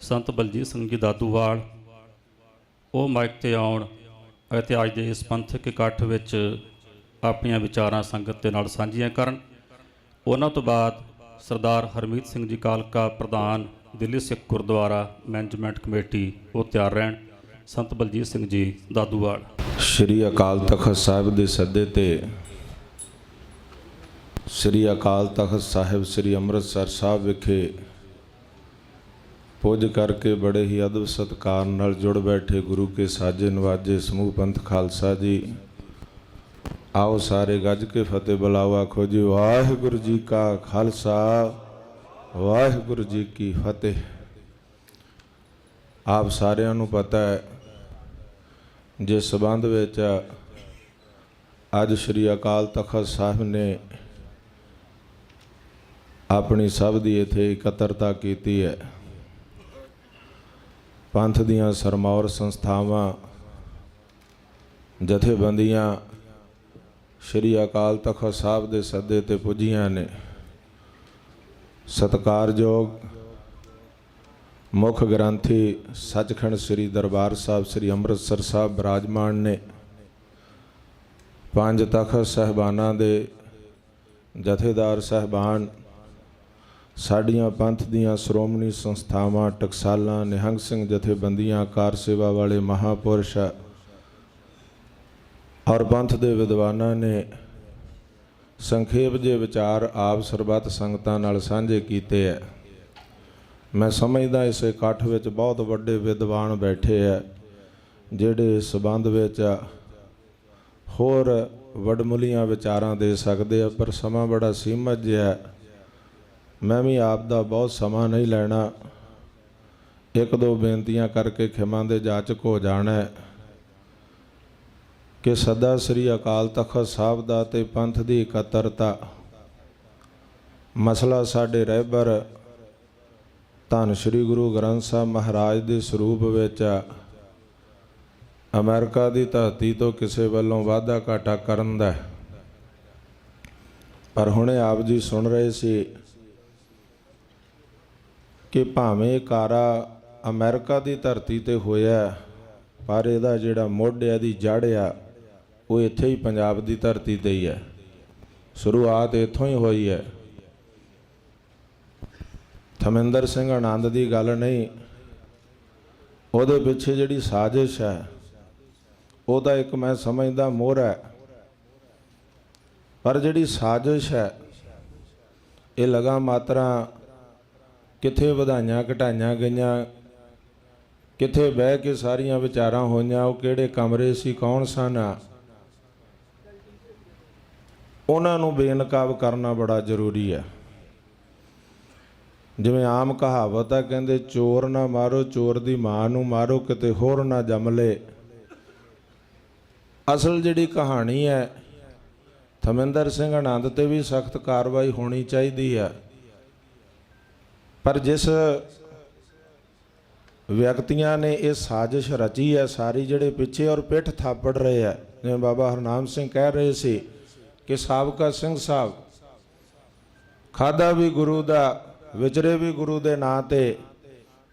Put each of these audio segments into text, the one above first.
ਸੰਤ ਬਲਜੀਤ ਸਿੰਘ ਜੀ ਦਾਦੂਵਾਲ, ਉਹ ਮਾਈਕ ਤੇ ਆਉਣ ਅਤੇ ਅੱਜ ਦੇ ਇਸ ਪੰਥਕ ਇਕੱਠ ਵਿੱਚ ਆਪਣੀਆਂ ਵਿਚਾਰਾਂ ਸੰਗਤ ਦੇ ਨਾਲ ਸਾਂਝੀਆਂ ਕਰਨ। ਉਹਨਾਂ ਤੋਂ ਬਾਅਦ ਸਰਦਾਰ ਹਰਮੀਤ ਸਿੰਘ ਜੀ ਕਾਲਕਾ ਪ੍ਰਧਾਨ, ਦਿੱਲੀ ਸਿੱਖ ਗੁਰਦੁਆਰਾ ਮੈਨੇਜਮੈਂਟ ਕਮੇਟੀ ਉਹ ਤਿਆਰ ਰਹਿਣ। ਸੰਤ ਬਲਜੀਤ ਸਿੰਘ ਜੀ ਦਾਦੂਵਾਲ। ਸ਼੍ਰੀ ਅਕਾਲ ਤਖਤ ਸਾਹਿਬ ਦੇ ਸੱਦੇ ਤੇ ਸ਼੍ਰੀ ਅਕਾਲ ਤਖਤ ਸਾਹਿਬ ਸ਼੍ਰੀ ਅੰਮ੍ਰਿਤਸਰ ਸਾਹਿਬ ਵਿਖੇ ਪੁੱਜ ਕਰਕੇ ਬੜੇ ਹੀ ਅਦਬ ਸਤਕਾਰ ਨਾਲ ਜੁੜ ਬੈਠੇ ਗੁਰੂ ਕੇ ਸਾਜੇ ਨਵਾਜੇ ਸਮੂਹ ਪੰਥ ਖਾਲਸਾ ਜੀ। ਆਓ ਸਾਰੇ ਗੱਜ ਕੇ ਫਤਿਹ ਬੁਲਾਵਾ ਆਖੋ ਜੀ ਵਾਹਿਗੁਰੂ ਜੀ ਕਾ ਖਾਲਸਾ, ਵਾਹਿਗੁਰੂ ਜੀ ਕੀ ਫਤਿਹ। ਆਪ ਸਾਰਿਆਂ ਨੂੰ ਪਤਾ ਹੈ, ਜਿਸ ਸਬੰਧ ਵਿੱਚ ਅੱਜ ਸ੍ਰੀ ਅਕਾਲ ਤਖਤ ਸਾਹਿਬ ਨੇ ਆਪਣੀ ਸਭ ਦੀ ਇੱਥੇ ਇਕੱਤਰਤਾ ਕੀਤੀ ਹੈ। ਪੰਥ ਦੀਆਂ ਸਰਮੌਰ ਸੰਸਥਾਵਾਂ, ਜਥੇਬੰਦੀਆਂ ਸ੍ਰੀ ਅਕਾਲ ਤਖਤ ਸਾਹਿਬ ਦੇ ਸੱਦੇ ਤੇ ਪੁੱਜੀਆਂ ਨੇ। ਸਤਕਾਰਯੋਗ ਮੁੱਖ ਗ੍ਰੰਥੀ ਸੱਚਖੰਡ ਸ੍ਰੀ ਦਰਬਾਰ ਸਾਹਿਬ, ਸ੍ਰੀ ਅੰਮ੍ਰਿਤਸਰ ਸਾਹਿਬ ਬਿਰਾਜਮਾਨ ਨੇ। ਪੰਜ ਤਖਤ ਸਹਿਬਾਨਾਂ ਦੇ ਜਥੇਦਾਰ ਸਹਿਬਾਨ ਸਾਡੀਆਂ ਪੰਥ ਦੀਆਂ ਸ਼੍ਰੋਮਣੀ ਸੰਸਥਾਵਾਂ, ਟਕਸਾਲਾਂ, ਨਿਹੰਗ ਸਿੰਘ ਜਥੇਬੰਦੀਆਂ, ਕਾਰ ਸੇਵਾ ਵਾਲੇ ਮਹਾਪੁਰਸ਼ ਔਰ ਪੰਥ ਦੇ ਵਿਦਵਾਨਾਂ ਨੇ ਸੰਖੇਪ ਜੇ ਵਿਚਾਰ ਆਪ ਸਰਬੱਤ ਸੰਗਤਾਂ ਨਾਲ ਸਾਂਝੇ ਕੀਤੇ ਹੈ ਮੈਂ ਸਮਝਦਾ ਇਸ ਇਕੱਠ ਵਿੱਚ ਬਹੁਤ ਵੱਡੇ ਵਿਦਵਾਨ ਬੈਠੇ ਆ ਜਿਹੜੇ ਇਸ ਸੰਬੰਧ ਵਿੱਚ ਹੋਰ ਵਡਮੁਲੀਆਂ ਵਿਚਾਰਾਂ ਦੇ ਸਕਦੇ ਆ, ਪਰ ਸਮਾਂ ਬੜਾ ਸੀਮਤ ਜਿਹਾ ਹੈ। ਮੈਂ ਵੀ ਆਪ ਦਾ ਬਹੁਤ ਸਮਾਂ ਨਹੀਂ ਲੈਣਾ। ਇੱਕ ਦੋ ਬੇਨਤੀਆਂ ਕਰਕੇ ਖਿਮਾ ਦੇ ਜਾਚਕ ਹੋ ਜਾਣਾ ਕਿ ਸਦਾ ਸ੍ਰੀ ਅਕਾਲ ਤਖਤ ਸਾਹਿਬ ਦਾ ਤੇ ਪੰਥ ਦੀ ਇਕੱਤਰਤਾ, ਮਸਲਾ ਸਾਡੇ ਰਹਿਬਰ ਧੰਨ ਸ੍ਰੀ ਗੁਰੂ ਗ੍ਰੰਥ ਸਾਹਿਬ ਮਹਾਰਾਜ ਦੇ ਸਰੂਪ ਵਿੱਚ ਅਮਰੀਕਾ ਦੀ ਧਰਤੀ ਤੋਂ ਕਿਸੇ ਵੱਲੋਂ ਵਾਅਦਾ ਘਾਟਾ ਕਰਨ ਦਾ ਪਰ ਹੁਣੇ ਆਪ ਜੀ ਸੁਣ ਰਹੇ ਸੀ ਕਿ ਭਾਵੇਂ ਕਾਰਾ ਅਮਰੀਕਾ ਦੀ ਧਰਤੀ ਤੇ ਹੋਇਆ ਪਰ ਇਹਦਾ ਜਿਹੜਾ ਮੁੱਢ ਹੈ ਦੀ ਜੜ ਆ, ਉਹ ਇੱਥੇ ਹੀ ਪੰਜਾਬ ਦੀ ਧਰਤੀ ਤੇ ਹੀ ਹੈ। ਸ਼ੁਰੂਆਤ ਇੱਥੋਂ ਹੀ ਹੋਈ ਹੈ। ਥਮਿੰਦਰ ਸਿੰਘ ਆਨੰਦ ਦੀ ਗੱਲ ਨਹੀਂ, ਉਹਦੇ ਪਿੱਛੇ ਜਿਹੜੀ ਸਾਜ਼ਿਸ਼ ਹੈ ਉਹਦਾ ਇੱਕ ਮੈਂ ਸਮਝਦਾ ਮੋਹਰ ਹੈ। ਪਰ ਜਿਹੜੀ ਸਾਜ਼ਿਸ਼ ਹੈ, ਇਹ ਲਗਾ ਮਾਤਰਾ ਕਿੱਥੇ ਵਧਾਈਆਂ ਘਟਾਈਆਂ ਗਈਆਂ, ਕਿੱਥੇ ਬਹਿ ਕੇ ਸਾਰੀਆਂ ਵਿਚਾਰਾਂ ਹੋਈਆਂ, ਉਹ ਕਿਹੜੇ ਕਮਰੇ ਸੀ, ਕੌਣ ਸਨ? ਉਹਨਾਂ ਨੂੰ ਬੇਨਕਾਬ ਕਰਨਾ ਬੜਾ ਜ਼ਰੂਰੀ ਹੈ। ਜਿਵੇਂ ਆਮ ਕਹਾਵਤ ਆ ਕਹਿੰਦੇ ਚੋਰ ਨਾ ਮਾਰੋ, ਚੋਰ ਦੀ ਮਾਂ ਨੂੰ ਮਾਰੋ, ਕਿਤੇ ਹੋਰ ਨਾ ਜੰਮ ਲੇ। ਅਸਲ ਜਿਹੜੀ ਕਹਾਣੀ ਹੈ, ਥਮਿੰਦਰ ਸਿੰਘ ਆਨੰਦ ਤੇ ਵੀ ਸਖਤ ਕਾਰਵਾਈ ਹੋਣੀ ਚਾਹੀਦੀ ਹੈ। ਪਰ ਜਿਸ ਵਿਅਕਤੀਆਂ ਨੇ ਇਹ ਸਾਜ਼ਿਸ਼ ਰਚੀ ਹੈ, ਸਾਰੀ ਜਿਹੜੇ ਪਿੱਛੇ ਔਰ ਪਿੱਠ ਥਾਪੜ ਰਹੇ ਆ ਜਿਵੇਂ ਬਾਬਾ ਹਰਨਾਮ ਸਿੰਘ ਕਹਿ ਰਹੇ ਸੀ ਕਿ ਸਾਬਕਾ ਸਿੰਘ ਸਾਹਿਬ, ਖਾਦਾ ਵੀ ਗੁਰੂ ਦਾ, ਵਿਚਰੇ ਵੀ ਗੁਰੂ ਦੇ ਨਾਂ ਤੇ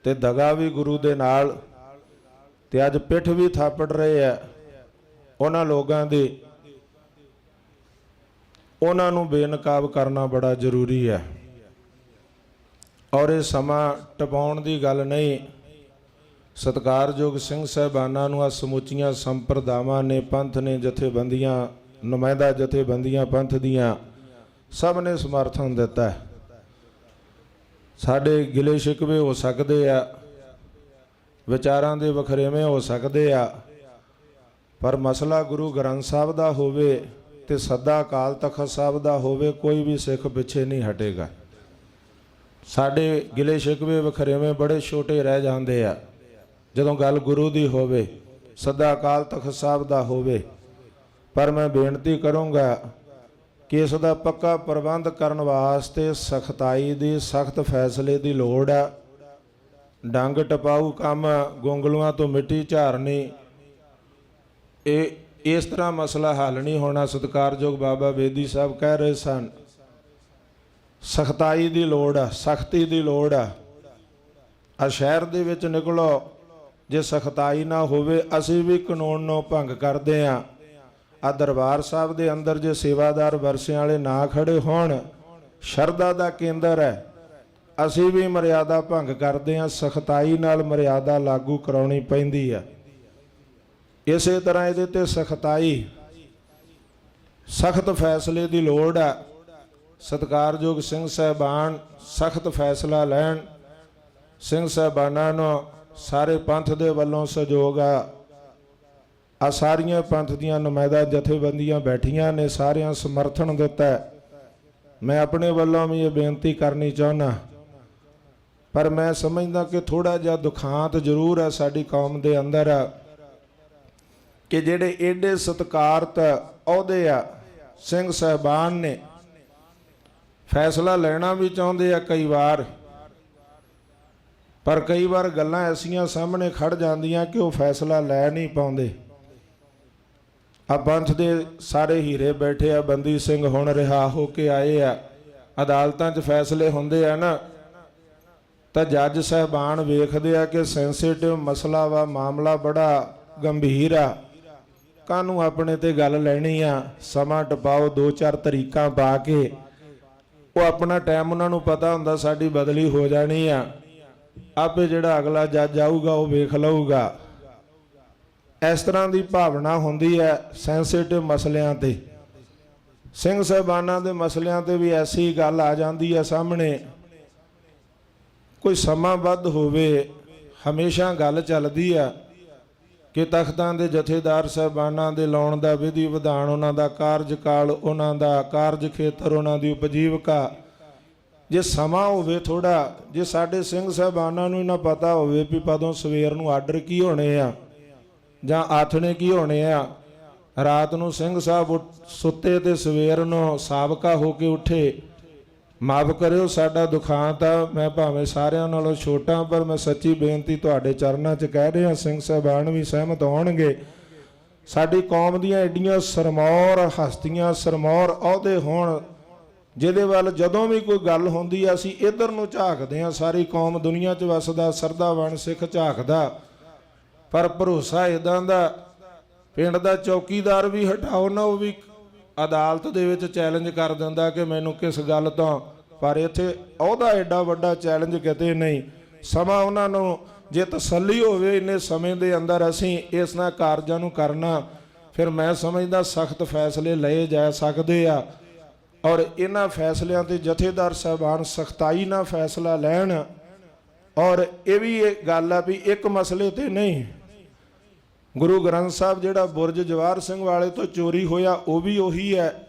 ਤੇ ਦਗਾ ਵੀ ਗੁਰੂ ਦੇ ਨਾਲ ਤੇ ਅੱਜ ਪਿੱਠ ਵੀ ਥਾਪੜ ਰਹੇ ਆ ਉਹਨਾਂ ਲੋਕਾਂ ਦੀ, ਉਹਨਾਂ ਨੂੰ ਬੇਨਕਾਬ ਕਰਨਾ ਬੜਾ ਜ਼ਰੂਰੀ ਹੈ। ਔਰ ਇਹ ਸਮਾਂ ਟਪਾਉਣ ਦੀ ਗੱਲ ਨਹੀਂ। ਸਤਕਾਰਯੋਗ ਸਿੰਘ ਸਾਹਿਬਾਨਾਂ ਨੂੰ ਆ ਸਮੁੱਚੀਆਂ ਸੰਪਰਦਾਵਾਂ ਨੇ, ਪੰਥ ਨੇ, ਜਥੇਬੰਦੀਆਂ, ਨੁਮਾਇੰਦਾ ਜਥੇਬੰਦੀਆਂ, ਪੰਥ ਦੀਆਂ ਸਭ ਨੇ ਸਮਰਥਨ ਦਿੱਤਾ ਹੈ। ਸਾਡੇ ਗਿਲੇ ਸ਼ਿਕਵੇ ਹੋ ਸਕਦੇ ਆ, ਵਿਚਾਰਾਂ ਦੇ ਵਖਰੇਵੇਂ ਹੋ ਸਕਦੇ ਆ, ਪਰ ਮਸਲਾ ਗੁਰੂ ਗ੍ਰੰਥ ਸਾਹਿਬ ਦਾ ਹੋਵੇ ਤੇ ਸਦਾ ਅਕਾਲ ਤਖਤ ਸਾਹਿਬ ਦਾ ਹੋਵੇ, ਕੋਈ ਵੀ ਸਿੱਖ ਪਿੱਛੇ ਨਹੀਂ ਹਟੇਗਾ। ਸਾਡੇ ਗਿਲੇ ਸ਼ਿਕਵੇ ਵਖਰੇਵੇਂ ਬੜੇ ਛੋਟੇ ਰਹਿ ਜਾਂਦੇ ਆ। ਜਦੋਂ ਗੱਲ ਗੁਰੂ ਦੀ ਹੋਵੇ, ਸਦਾ ਅਕਾਲ ਤਖਤ ਸਾਹਿਬ ਦਾ ਹੋਵੇ, ਪਰ ਮੈਂ ਬੇਨਤੀ ਕਰੂੰਗਾ ਕਿ ਇਸ ਦਾ ਪੱਕਾ ਪ੍ਰਬੰਧ ਕਰਨ ਵਾਸਤੇ ਸਖਤਾਈ ਦੀ ਸਖਤ ਫੈਸਲੇ ਦੀ ਲੋੜ ਆ। ਡੰਗ ਟਪਾਊ ਕੰਮ ਗੋਂਗਲੂਆਂ ਤੋਂ ਮਿੱਟੀ ਝਾਰਨੀ ਇਹ, ਇਸ ਤਰ੍ਹਾਂ ਮਸਲਾ ਹੱਲ ਨਹੀਂ ਹੋਣਾ। ਸਤਿਕਾਰਯੋਗ ਬਾਬਾ ਬੇਦੀ ਸਾਹਿਬ ਕਹਿ ਰਹੇ ਸਨ ਸਖਤਾਈ ਦੀ ਲੋੜ ਆ, ਸਖਤੀ ਦੀ ਲੋੜ ਆ। ਆ ਸ਼ਹਿਰ ਦੇ ਵਿੱਚ ਨਿਕਲੋ, ਜੇ ਸਖਤਾਈ ਨਾ ਹੋਵੇ, ਅਸੀਂ ਵੀ ਕਾਨੂੰਨ ਨੂੰ ਭੰਗ ਕਰਦੇ ਆ। ਆ ਦਰਬਾਰ ਸਾਹਿਬ ਦੇ ਅੰਦਰ ਜੇ ਸੇਵਾਦਾਰ ਵਰਸਿਆਂ ਵਾਲੇ ਨਾ ਖੜੇ ਹੋਣ, ਸ਼ਰਧਾ ਦਾ ਕੇਂਦਰ ਹੈ। ਅਸੀਂ ਵੀ ਮਰਿਆਦਾ ਭੰਗ ਕਰਦੇ ਆ, ਸਖਤਾਈ ਨਾਲ ਮਰਿਆਦਾ ਲਾਗੂ ਕਰਾਉਣੀ ਪੈਂਦੀ ਆ। ਇਸੇ ਤਰ੍ਹਾਂ ਇਹਦੇ ਤੇ ਸਖਤਾਈ, ਸਖਤ ਫੈਸਲੇ ਦੀ ਲੋੜ ਆ। ਸਤਿਕਾਰਯੋਗ ਸਿੰਘ ਸਾਹਿਬਾਨ, ਸਖਤ ਫੈਸਲਾ ਲੈਣ। ਸਿੰਘ ਸਾਹਿਬਾਨਾਂ ਨੂੰ ਸਾਰੇ ਪੰਥ ਦੇ ਵੱਲੋਂ ਸਹਿਯੋਗ ਆ। ਆ ਸਾਰੀਆਂ ਪੰਥ ਦੀਆਂ ਨੁਮਾਇਦਾ ਜਥੇਬੰਦੀਆਂ ਬੈਠੀਆਂ ਨੇ, ਸਾਰਿਆਂ ਸਮਰਥਨ ਦਿੱਤਾ। ਮੈਂ ਆਪਣੇ ਵੱਲੋਂ ਵੀ ਇਹ ਬੇਨਤੀ ਕਰਨੀ ਚਾਹੁੰਦਾ। ਪਰ ਮੈਂ ਸਮਝਦਾ ਕਿ ਥੋੜਾ ਜਿਹਾ ਦੁਖਾਂਤ ਜ਼ਰੂਰ ਹੈ ਸਾਡੀ ਕੌਮ ਦੇ ਅੰਦਰ। ਕਿ ਜਿਹੜੇ ਏਡੇ ਸਤਿਕਾਰਤ ਅਹੁਦੇ ਆ, ਸਿੰਘ ਸਾਹਿਬਾਨ ਨੇ ਫੈਸਲਾ ਲੈਣਾ ਵੀ ਚਾਹੁੰਦੇ ਆ ਕਈ ਵਾਰ। ਪਰ ਕਈ ਵਾਰ ਗੱਲਾਂ ਐਸੀਆਂ ਸਾਹਮਣੇ ਖੜ ਜਾਂਦੀਆਂ ਕਿ ਉਹ ਫੈਸਲਾ ਲੈ ਨਹੀਂ ਪਾਉਂਦੇ। ਆ ਪੰਥ ਦੇ ਸਾਰੇ ਹੀਰੇ ਬੈਠੇ ਆ, ਬੰਦੀ ਸਿੰਘ ਹੁਣ ਰਿਹਾ ਹੋ ਕੇ ਆਏ ਆ। ਅਦਾਲਤਾਂ 'ਚ ਫੈਸਲੇ ਹੁੰਦੇ ਆ ਨਾ। ਤਾਂ ਜੱਜ ਸਾਹਿਬਾਨ ਵੇਖਦੇ ਆ ਕਿ ਸੈਂਸਿਟਿਵ ਮਸਲਾ ਵਾ, ਮਾਮਲਾ ਬੜਾ ਗੰਭੀਰ ਆ। ਕਾਨੂੰ ਆਪਣੇ ਤੇ ਗੱਲ ਲੈਣੀ ਆ? ਸਮਾਂ ਟਪਾਓ ਦੋ ਚਾਰ ਤਰੀਕਾਂ ਪਾ ਕੇ। ਉਹ ਆਪਣਾ ਟਾਈਮ ਉਹਨਾਂ ਨੂੰ ਪਤਾ ਹੁੰਦਾ ਸਾਡੀ ਬਦਲੀ ਹੋ ਜਾਣੀ ਆ। ਆਪੇ ਜਿਹੜਾ ਅਗਲਾ ਜੱਜ ਆਊਗਾ, ਉਹ ਵੇਖ ਲਊਗਾ। ਇਸ ਤਰ੍ਹਾਂ ਦੀ ਭਾਵਨਾ ਹੁੰਦੀ ਹੈ ਸੈਂਸਿਟਿਵ ਮਸਲਿਆਂ ਤੇ। ਸਿੰਘ ਸਾਹਿਬਾਨਾਂ ਦੇ ਮਸਲਿਆਂ ਤੇ ਵੀ ਐਸੀ ਗੱਲ ਆ ਜਾਂਦੀ ਹੈ ਸਾਹਮਣੇ। ਕੋਈ ਸਮਾਂ ਵੱਧ ਹੋਵੇ, ਹਮੇਸ਼ਾ ਗੱਲ ਚੱਲਦੀ ਆ। ਕਿ ਤਖਤਾਂ ਦੇ ਜਥੇਦਾਰ ਸਾਹਿਬਾਨਾਂ ਦੇ ਲਾਉਣ ਦਾ ਵਿਧੀ ਵਿਧਾਨ ਉਹਨਾਂ ਦਾ ਕਾਰਜਕਾਲ, ਉਹਨਾਂ ਦਾ ਕਾਰਜ ਖੇਤਰ, ਉਹਨਾਂ ਦੀ ਉਪਜੀਵਕਾ। ਜੇ ਸਮਾਂ ਹੋਵੇ ਥੋੜਾ ਜੇ ਸਾਡੇ ਸਿੰਘ ਸਾਹਿਬਾਨਾਂ ਨੂੰ ਇਹਨਾਂ ਪਤਾ ਹੋਵੇ ਵੀ ਪਦੋਂ ਸਵੇਰ ਨੂੰ ਆਰਡਰ ਕੀ ਹੋਣੇ ਆ, ਜਾਂ ਆਥਣੇ ਕੀ ਹੋਣੇ ਆ, ਰਾਤ ਨੂੰ ਸਿੰਘ ਸਾਹਿਬ ਉੱਠ- ਸੁੱਤੇ ਤੇ ਸਵੇਰ ਨੂੰ ਸਾਬਕਾ ਹੋ ਕੇ ਉੱਠੇ ਮਾਫ ਕਰਿਓ, ਸਾਡਾ ਦੁਖਾਂਤ ਆ ਮੈਂ ਭਾਵੇਂ ਸਾਰਿਆਂ ਨਾਲੋਂ ਛੋਟਾ, ਪਰ ਮੈਂ ਸੱਚੀ ਬੇਨਤੀ ਤੁਹਾਡੇ ਚਰਨਾਂ 'ਚ ਕਹਿ ਰਿਹਾ, ਸਿੰਘ ਸਾਹਿਬਾਨ ਵੀ ਸਹਿਮਤ ਹੋਣਗੇ। ਸਾਡੀ ਕੌਮ ਦੀਆਂ ਐਡੀਆਂ ਸਰਮੌਰ ਹਸਤੀਆਂ, ਸਰਮੌਰ ਅਹੁਦੇ ਹੋਣ, ਜਿਹਦੇ ਵੱਲ ਜਦੋਂ ਵੀ ਕੋਈ ਗੱਲ ਹੁੰਦੀ ਆ, ਅਸੀਂ ਇਧਰ ਨੂੰ ਝਾਕਦੇ ਆ ਸਾਰੀ ਕੌਮ ਦੁਨੀਆ 'ਚ ਵਸਦਾ ਸਰਦਾਵਾਨ ਸਿੱਖ ਝਾਕਦਾ। ਪਰ ਭਰੋਸਾ ਇਦਾਂ ਦਾ, ਪਿੰਡ ਦਾ ਚੌਕੀਦਾਰ ਵੀ ਹਟਾਓ ਨਾ, ਉਹ ਵੀ ਅਦਾਲਤ ਦੇ ਵਿੱਚ ਚੈਲੰਜ ਕਰ ਦਿੰਦਾ ਕਿ ਮੈਨੂੰ ਕਿਸ ਗੱਲ ਤੋਂ। ਪਰ ਇੱਥੇ ਉਹਦਾ ਐਡਾ ਵੱਡਾ ਚੈਲੰਜ ਕਿਤੇ ਨਹੀਂ। ਸਮਾਂ ਉਹਨਾਂ ਨੂੰ ਜੇ ਤਸੱਲੀ ਹੋਵੇ, ਇੰਨੇ ਸਮੇਂ ਦੇ ਅੰਦਰ ਅਸੀਂ ਇਸ ਨਾਲ ਕਾਰਜਾਂ ਨੂੰ ਕਰਨਾ, ਫਿਰ ਮੈਂ ਸਮਝਦਾ ਸਖਤ ਫੈਸਲੇ ਲਏ ਜਾ ਸਕਦੇ ਆ। ਔਰ ਇਹਨਾਂ ਫੈਸਲਿਆਂ ਤੇ ਜਥੇਦਾਰ ਸਾਹਿਬਾਨ ਸਖਤਾਈ ਨਾਲ ਫੈਸਲਾ ਲੈਣ। ਔਰ ਇਹ ਵੀ ਇਹ ਗੱਲ ਆ ਵੀ ਇੱਕ ਮਸਲੇ ਤੇ ਨਹੀਂ। ਗੁਰੂ ਗ੍ਰੰਥ ਸਾਹਿਬ ਜਿਹੜਾ ਬੁਰਜ ਜਵਾਰ ਸਿੰਘ ਵਾਲੇ ਤੋਂ ਚੋਰੀ ਹੋਇਆ, ਉਹ ਵੀ ਉਹੀ ਹੈ,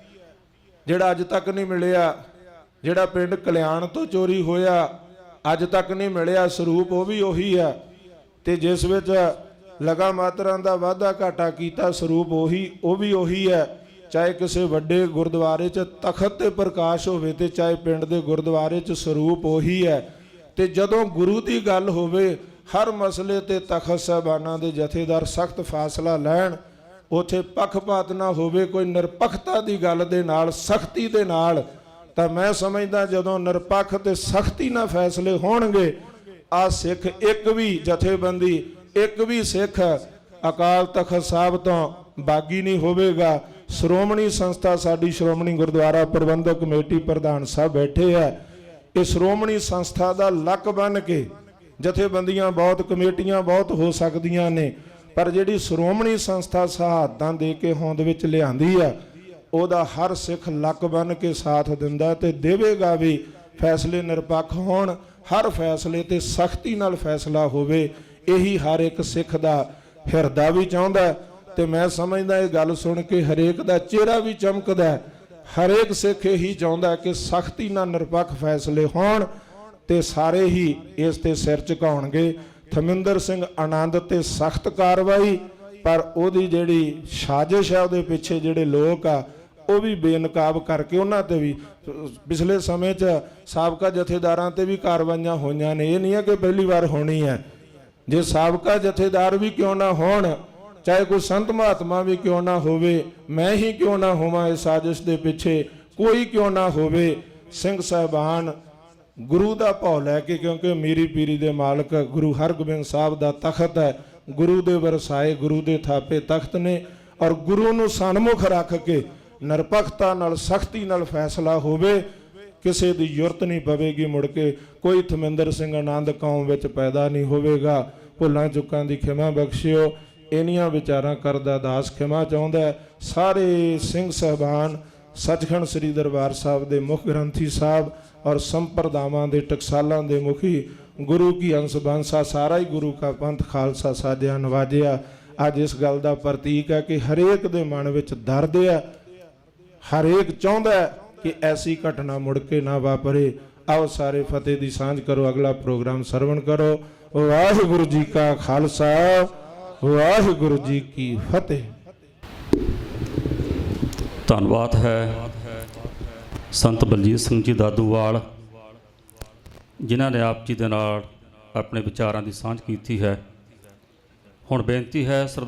ਜਿਹੜਾ ਅੱਜ ਤੱਕ ਨਹੀਂ ਮਿਲਿਆ, ਜਿਹੜਾ ਪਿੰਡ ਕਲਿਆਣ ਤੋਂ ਚੋਰੀ ਹੋਇਆ, ਅੱਜ ਤੱਕ ਨਹੀਂ ਮਿਲਿਆ ਸਰੂਪ, ਉਹ ਵੀ ਉਹੀ ਹੈ। ਤੇ ਜਿਸ ਵਿੱਚ ਲਗਾ ਮਾਤਰਾਂ ਦਾ ਵਾਧਾ ਘਾਟਾ ਕੀਤਾ, ਸਰੂਪ ਉਹੀ, ਉਹ ਵੀ ਉਹੀ ਹੈ। ਚਾਹੇ ਕਿਸੇ ਵੱਡੇ ਗੁਰਦੁਆਰੇ 'ਚ ਤਖਤ ਤੇ ਪ੍ਰਕਾਸ਼ ਹੋਵੇ ਤੇ ਚਾਹੇ ਪਿੰਡ ਦੇ ਗੁਰਦੁਆਰੇ 'ਚ ਸਰੂਪ ਉਹੀ ਹੈ। ਤੇ ਜਦੋਂ ਗੁਰੂ ਦੀ ਗੱਲ ਹੋਵੇ ਹਰ ਮਸਲੇ ਤੇ ਤਖਤ ਸਾਹਿਬਾਨਾਂ ਦੇ ਜਥੇਦਾਰ ਸਖਤ ਫਾਸਲਾ ਲੈਣ, ਉਥੇ ਪੱਖਪਾਤ ਨਾ ਹੋਵੇ, ਕੋਈ ਨਿਰਪੱਖਤਾ ਦੀ ਗੱਲ ਦੇ ਨਾਲ, ਸਖਤੀ ਦੇ ਨਾਲ, ਤਾਂ ਮੈਂ ਸਮਝਦਾ ਜਦੋਂ ਨਿਰਪੱਖ ਤੇ ਸਖਤੀ ਨਾਲ ਫੈਸਲੇ ਹੋਣਗੇ, ਆ ਸਿੱਖ ਇੱਕ ਵੀ ਜਥੇਬੰਦੀ, ਇੱਕ ਵੀ ਸਿੱਖ ਅਕਾਲ ਤਖਤ ਸਾਹਿਬ ਤੋਂ ਬਾਗੀ ਨਹੀਂ ਹੋਵੇਗਾ। ਸ਼੍ਰੋਮਣੀ ਸੰਸਥਾ ਸਾਡੀ ਸ਼੍ਰੋਮਣੀ ਗੁਰਦੁਆਰਾ ਪ੍ਰਬੰਧਕ ਕਮੇਟੀ ਪ੍ਰਧਾਨ ਸਾਹਿਬ ਬੈਠੇ ਆ। ਇਹ ਸ਼੍ਰੋਮਣੀ ਸੰਸਥਾ ਦਾ ਲੱਕ ਬਣ ਕੇ ਜਥੇਬੰਦੀਆਂ ਬਹੁਤ, ਕਮੇਟੀਆਂ ਬਹੁਤ ਹੋ ਸਕਦੀਆਂ ਨੇ, ਪਰ ਜਿਹੜੀ ਸ਼੍ਰੋਮਣੀ ਸੰਸਥਾ ਸ਼ਹਾਦਤਾਂ ਦੇ ਕੇ ਹੋਂਦ ਵਿੱਚ ਲਿਆਂਦੀ ਆ, ਉਹਦਾ ਹਰ ਸਿੱਖ ਲੱਕ ਬਣ ਕੇ ਸਾਥ ਦਿੰਦਾ ਤੇ ਦੇਵੇਗਾ ਵੀ ਫੈਸਲੇ ਨਿਰਪੱਖ ਹੋਣ, ਹਰ ਫੈਸਲੇ ਤੇ ਸਖਤੀ ਨਾਲ ਫੈਸਲਾ ਹੋਵੇ, ਇਹੀ ਹਰ ਇੱਕ ਸਿੱਖ ਦਾ ਹਿਰਦਾ ਵੀ ਚਾਹੁੰਦਾ। ਤੇ ਮੈਂ ਸਮਝਦਾ ਇਹ ਗੱਲ ਸੁਣ ਕੇ ਹਰੇਕ ਦਾ ਚਿਹਰਾ ਵੀ ਚਮਕਦਾ ਹਰੇਕ ਸਿੱਖ ਇਹੀ ਚਾਹੁੰਦਾ ਕਿ ਸਖਤੀ ਨਾਲ ਨਿਰਪੱਖ ਫੈਸਲੇ ਹੋਣ ਤੇ ਸਾਰੇ ਹੀ ਇਸ ਤੇ ਸਿਰ ਝੁਕਾਉਣਗੇ। ਥਮਿੰਦਰ ਸਿੰਘ ਆਨੰਦ ਤੇ ਸਖਤ ਕਾਰਵਾਈ, ਪਰ ਉਹਦੀ ਜਿਹੜੀ ਸਾਜ਼ਿਸ਼ ਹੈ ਉਹਦੇ ਪਿੱਛੇ ਜਿਹੜੇ ਲੋਕ ਆ, ਉਹ ਵੀ ਬੇਨਕਾਬ ਕਰਕੇ ਉਹਨਾਂ ਤੇ ਵੀ, ਪਿਛਲੇ ਸਮੇਂ 'ਚ ਸਾਬਕਾ ਜਥੇਦਾਰਾਂ ਤੇ ਵੀ ਕਾਰਵਾਈਆਂ ਹੋਈਆਂ ਨੇ। ਇਹ ਨਹੀਂ ਹੈ ਕਿ ਪਹਿਲੀ ਵਾਰ ਹੋਣੀ ਹੈ। ਜੇ ਸਾਬਕਾ ਜਥੇਦਾਰ ਵੀ ਕਿਉਂ ਨਾ ਹੋਣ, ਚਾਹੇ ਕੋਈ ਸੰਤ ਮਹਾਤਮਾ ਵੀ ਕਿਉਂ ਨਾ ਹੋਵੇ, ਮੈਂ ਹੀ ਕਿਉਂ ਨਾ ਹੋਵਾਂ ਇਸ ਸਾਜ਼ਿਸ਼ ਦੇ ਪਿੱਛੇ? ਕੋਈ ਕਿਉਂ ਨਾ ਹੋਵੇ? ਸਿੰਘ ਸਾਹਿਬਾਨ ਗੁਰੂ ਦਾ ਭਾਉ ਲੈ ਕੇ ਕਿਉਂਕਿ ਮੀਰੀ ਪੀਰੀ ਦੇ ਮਾਲਕ ਗੁਰੂ ਹਰਗੋਬਿੰਦ ਸਾਹਿਬ ਦਾ ਤਖਤ ਹੈ, ਗੁਰੂ ਦੇ ਵਰਸਾਏ ਗੁਰੂ ਦੇ ਥਾਪੇ ਤਖਤ ਨੇ ਔਰ ਗੁਰੂ ਨੂੰ ਸਨਮੁਖ ਰੱਖ ਕੇ ਨਿਰਪੱਖਤਾ ਨਾਲ, ਸਖਤੀ ਨਾਲ ਫੈਸਲਾ ਹੋਵੇ, ਕਿਸੇ ਦੀ ਯੁਰਤ ਨਹੀਂ ਪਵੇਗੀ ਮੁੜ ਕੇ, ਕੋਈ ਥਮਿੰਦਰ ਸਿੰਘ ਆਨੰਦ ਕੌਮ ਵਿੱਚ ਪੈਦਾ ਨਹੀਂ ਹੋਵੇਗਾ। ਭੁੱਲਾਂ ਚੁੱਕਾਂ ਦੀ ਖਿਮਾ ਬਖਸ਼ਿਓ, ਇਨੀਆਂ ਵਿਚਾਰਾਂ ਕਰਦਾ ਦਾਸ ਖਿਮਾ ਚਾਹੁੰਦਾ ਸਾਰੇ ਸਿੰਘ ਸਹਿਬਾਨ ਸੱਚਖੰਡ ਸ੍ਰੀ ਦਰਬਾਰ ਸਾਹਿਬ ਦੇ ਮੁੱਖ ਗ੍ਰੰਥੀ ਸਾਹਿਬ ਔਰ ਸੰਪਰਦਾਵਾਂ ਦੇ ਟਕਸਾਲਾਂ ਦੇ ਮੁਖੀ ਗੁਰੂ ਕੀ ਅੰਸ਼ ਬੰਸਾ, ਸਾਰਾ ਹੀ ਗੁਰੂ ਕਾ ਪੰਥ ਖਾਲਸਾ ਸਾਜਿਆ, ਨਵਾਜਿਆ। ਅੱਜ ਇਸ ਗੱਲ ਦਾ ਪ੍ਰਤੀਕ ਹੈ ਕਿ ਹਰੇਕ ਦੇ ਮਨ ਵਿੱਚ ਦਰਦ ਹੈ, ਹਰੇਕ ਚਾਹੁੰਦਾ ਕਿ ਐਸੀ ਘਟਨਾ ਮੁੜ ਕੇ ਨਾ ਵਾਪਰੇ। ਆਓ ਸਾਰੇ ਫਤਿਹ ਦੀ ਸਾਂਝ ਕਰੋ, ਅਗਲਾ ਪ੍ਰੋਗਰਾਮ ਸਰਵਣ ਕਰੋ। ਵਾਹਿਗੁਰੂ ਜੀ ਕਾ ਖਾਲਸਾ, ਵਾਹਿਗੁਰੂ ਜੀ ਕੀ ਫਤਿਹ। ਧੰਨਵਾਦ ਹੈ। ਸੰਤ ਬਲਜੀਤ ਸਿੰਘ ਜੀ ਦਾਦੂਵਾਲ, ਜਿਨ੍ਹਾਂ ਨੇ ਆਪ ਜੀ ਦੇ ਨਾਲ ਆਪਣੇ ਵਿਚਾਰਾਂ ਦੀ ਸਾਂਝ ਕੀਤੀ ਹੈ। ਹੁਣ ਬੇਨਤੀ ਹੈ ਸਰਦਾਰ